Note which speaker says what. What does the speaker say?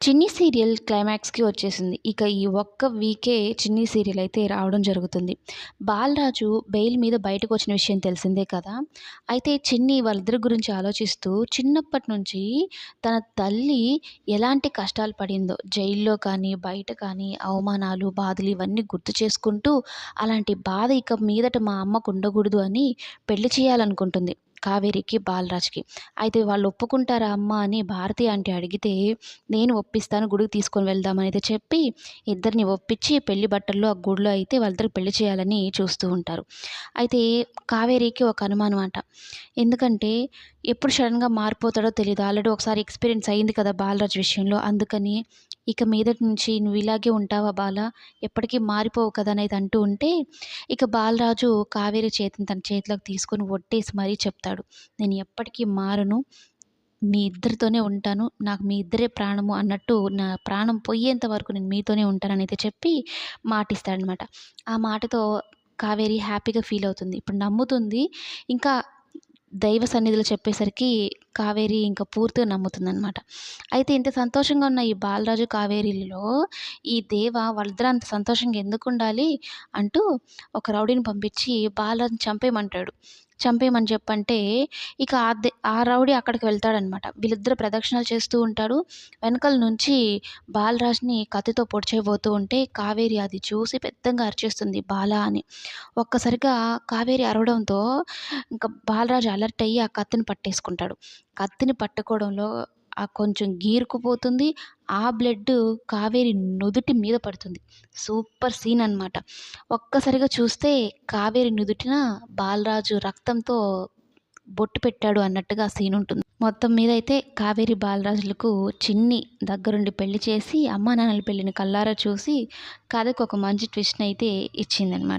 Speaker 1: చిన్ని సీరియల్ క్లైమాక్స్కి వచ్చేసింది. ఇక ఈ ఒక్క వీకే చిన్ని సీరియల్ అయితే రావడం జరుగుతుంది. బాలరాజు బెయిల్ మీద బయటకు వచ్చిన విషయం తెలిసిందే కదా? అయితే చిన్ని వాళ్ళిద్దరి గురించి ఆలోచిస్తూ చిన్నప్పటి నుంచి తన తల్లి ఎలాంటి కష్టాలు పడిందో జైల్లో కానీ బయట కానీ అవమానాలు బాధలు ఇవన్నీ గుర్తు చేసుకుంటూ అలాంటి బాధ ఇక మీదట మా అమ్మకు ఉండకూడదు అని పెళ్ళి చేయాలనుకుంటుంది. కావేరికి బాలరాజ్కి. అయితే వాళ్ళు ఒప్పుకుంటారా అమ్మ అని భారతి అంటే అడిగితే నేను ఒప్పిస్తాను గుడికి తీసుకొని వెళ్దామని అయితే చెప్పి ఇద్దరిని ఒప్పించి పెళ్ళి బట్టల్లో ఆ గుడిలో అయితే వాళ్ళిద్దరికి పెళ్ళి చేయాలని చూస్తూ ఉంటారు. అయితే కావేరికి ఒక అనుమానం అంట. ఎందుకంటే ఎప్పుడు సడన్గా మారిపోతాడో తెలియదు ఆల్రెడీ ఒకసారి ఎక్స్పీరియన్స్ అయింది కదా బాలరాజ్ విషయంలో. అందుకని ఇక మీదటి నుంచి నువ్వు ఇలాగే ఉంటావా బాల? ఎప్పటికీ మారిపోవు కదా అనేది అంటూ ఉంటే ఇక బాలరాజు కావేరి చేతిని తన చేతిలోకి తీసుకొని ఒట్టేసి మరీ చెప్తాడు నేను ఎప్పటికీ మారను మీ ఇద్దరితోనే ఉంటాను నాకు మీ ఇద్దరే ప్రాణము అన్నట్టు నా ప్రాణం పోయేంత వరకు నేను మీతోనే ఉంటానని అయితే చెప్పి మాటిస్తాడనమాట. ఆ మాటతో కావేరి హ్యాపీగా ఫీల్ అవుతుంది. ఇప్పుడు నమ్ముతుంది ఇంకా దైవ సన్నిధిలో చెప్పేసరికి కావేరి ఇంకా పూర్తిగా నమ్ముతుందనమాట అయితే ఇంత సంతోషంగా ఉన్న ఈ బాలరాజు కావేరిలో ఈ దేవ వాళ్ళిద్దరూ అంత సంతోషంగా ఎందుకు ఉండాలి అంటూ ఒక రౌడీని పంపించి బాలరాజుని చంపేయమంటాడు. చంపేయమని చెప్పంటే ఇక ఆ దే ఆ రౌడీ అక్కడికి వెళ్తాడనమాట. వీళ్ళిద్దరు ప్రదక్షిణాలు చేస్తూ ఉంటారు. వెనకల నుంచి బాలరాజ్ని కత్తితో పొడిచేయబోతూ ఉంటే కావేరి అది చూసి పెద్దగా అరిచేస్తుంది బాల అని. ఒక్కసారిగా కావేరి అరవడంతో ఇంకా బాలరాజు అలర్ట్ అయ్యి ఆ కత్తిని పట్టేసుకుంటాడు. కత్తిని పట్టుకోవడంలో కొంచెం గీరుకుపోతుంది. ఆ బ్లడ్ కావేరి నుదుటి మీద పడుతుంది. సూపర్ సీన్ అనమాట ఒక్కసారిగా చూస్తే కావేరి నుదుటిన బాలరాజు రక్తంతో బొట్టు పెట్టాడు అన్నట్టుగా సీన్ ఉంటుంది. మొత్తం మీద అయితే కావేరి బాలరాజులకు చిన్ని దగ్గరుండి పెళ్ళి చేసి అమ్మా నాన్నల పెళ్ళిని కల్లారా చూసి కథకు ఒక మంచి ట్విస్ట్ అయితే ఇచ్చిందనమాట